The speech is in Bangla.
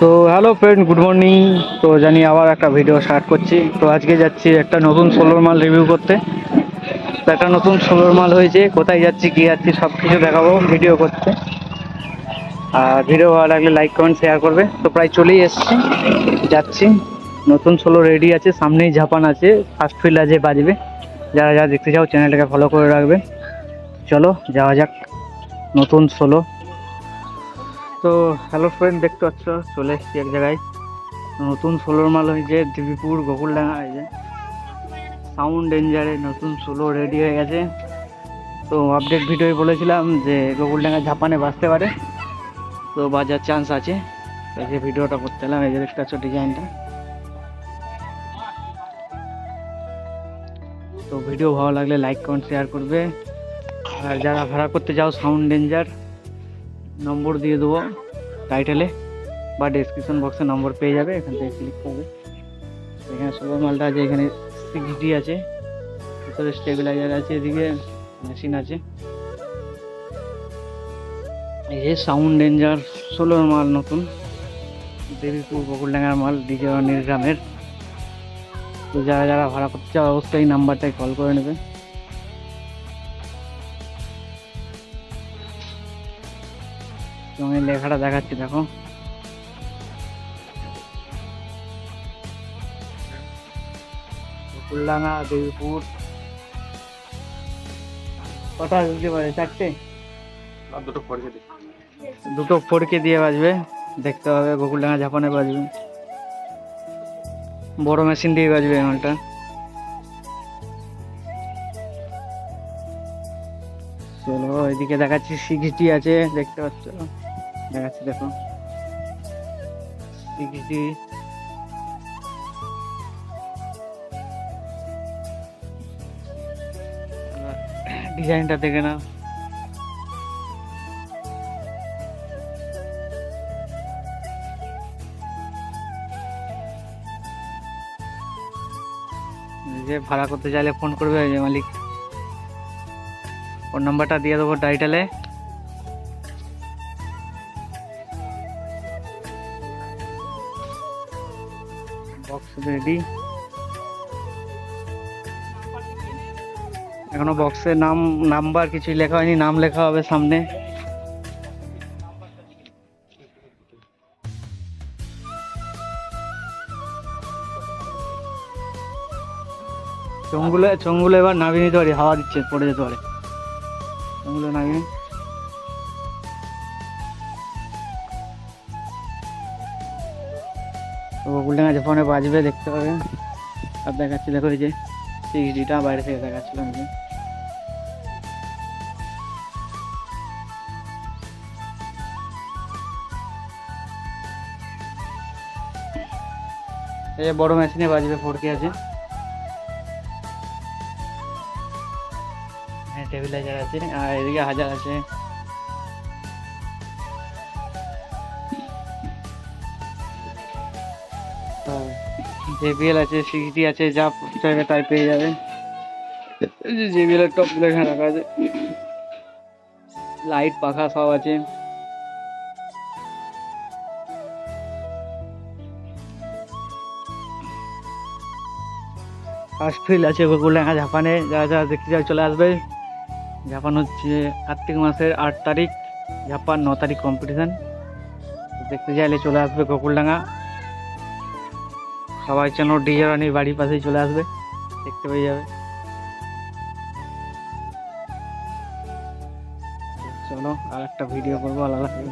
তো হ্যালো ফ্রেন্ড গুড মর্নিং তো জানি আবার একটা ভিডিও স্টার্ট করছি। তো আজকে যাচ্ছি একটা নতুন সোলোর মাল রিভিউ করতে। তো একটা নতুন সোলোর মাল হয়েছে। কোথায় যাচ্ছি, কী যাচ্ছি সব কিছু দেখাবো ভিডিও করতে। আর ভিডিও ভালো লাগলে লাইক কমেন্ট শেয়ার করবে। তো প্রায় চলেই এসছি। যাচ্ছি। নতুন সোলো রেডি আছে। সামনেই ঝাপান আছে। ফার্স্ট ফিল আছে, বাজবে। যারা যারা দেখতে চাও চ্যানেলটাকে ফলো করে রাখবে। চলো, যাওয়া যাক। নতুন সোলো তো হ্যালো ফ্রেন্ড দেখতে পাচ্ছ, চলে এসেছি এক জায়গায়। নতুন সোলোর মাল হয়েছে, দেবীপুর গোকুলডাঙ্গা যে। সাউন্ড ডেঞ্জারে নতুন সোলো রেডি হয়ে গেছে। তো আপডেট ভিডিওয় বলেছিলাম যে গোকুলডাঙ্গা ঝাপানে বাঁচতে পারে। তো বাজার চান্স আছে। এই যে ভিডিওটা করতে এলাম, এই যে দেখতে পাচ্ছ ডিজাইনটা তো ভিডিও ভালো লাগলে লাইক কমেন্ট শেয়ার করবে। আর যারা ভাড়া করতে যাও সাউন্ড ডেঞ্জার নম্বর দিয়ে দেবো টাইটেলে বা ডেসক্রিপশন বক্সে নম্বর পেয়ে যাবে, এখান থেকে ক্লিক করবে। এখানে সবার মালটা আছে, এখানে সিক্স ডি আছে, ভিতরে স্টেবিলাইজার আছে, এদিকে মেশিন আছে। এই যে সাউন্ড ডেঞ্জার ষোলোর মাল নতুন দেবীপুর বকুলডাঙ্গার মাল ডিজে গ্রামের তো যারা যারা ভাড়া করতে চাও, অবশ্যই নাম্বারটায় কল করে নেবে। তো লেখাটা দেখাচ্ছি দেখো। বকুলডাঙ্গা দেবীপুর কটা দিতে পারে? চারটে? দুটো ফোরকে দিই। দুটো ফোরকে দিয়ে বাজবে। দেখতে হবে গোকুলডাঙ্গা ঝাপানে বাজবে। বড় মেশিন দিয়ে বাজবে মালটা। চলো এদিকে দেখাচ্ছি সিক্সটি আছে দেখতে পাচ্ছ? দেখাচ্ছি দেখো। সিক্সটি ডিজাইনটা দেখে না যে ভাড়া করতে চাইলে ফোন করবে যে মালিক। ফোন নাম্বারটা দিয়ে দেবো টাইটেলে বক্স এখনও বক্সের নাম নাম্বার কিছুই লেখা হয়নি, নাম লেখা হবে সামনে। চোঙগুলো চোঙগুলো এবার নামিয়ে নিতে পারি হাওয়া দিচ্ছে, পড়ে যেতে পারে। চোঙগুলো নামিয়ে গোল্ডেন আছে ফোনে বাজবে, দেখতে পাবেন আর দেখাচ্ছি, দেখো যে সিক্স ডিটা বাইরে থেকে দেখাচ্ছিলাম যে এই বড় মেশিনে বাজবে ফোর কে আছে। হ্যাঁ টেবিলাইজার আছে, আর এদিকে হাজার আছে। জেবিএল আছে সিক্সটি আছে, যা চাইবে তাই পেয়ে যাবে। যে জেবিএল এর টপগুলো এখানে রাখা আছে। লাইট, পাখা সব আছে। ফার্স্ট ফিল আছে গোকুলডাঙ্গা জাপানে যারা যারা দেখতে চাও চলে আসবে। জাপান হচ্ছে কার্তিক মাসের আট তারিখ। জাপান ন তারিখ কম্পিটিশান দেখতে চাইলে চলে আসবে গোকুলডাঙ্গা সবাই যেন ডিজে রানির বাড়ির পাশেই চলে আসবে, দেখতে পেয়ে যাবে। চলো আর একটা ভিডিও করব আলাদা আছে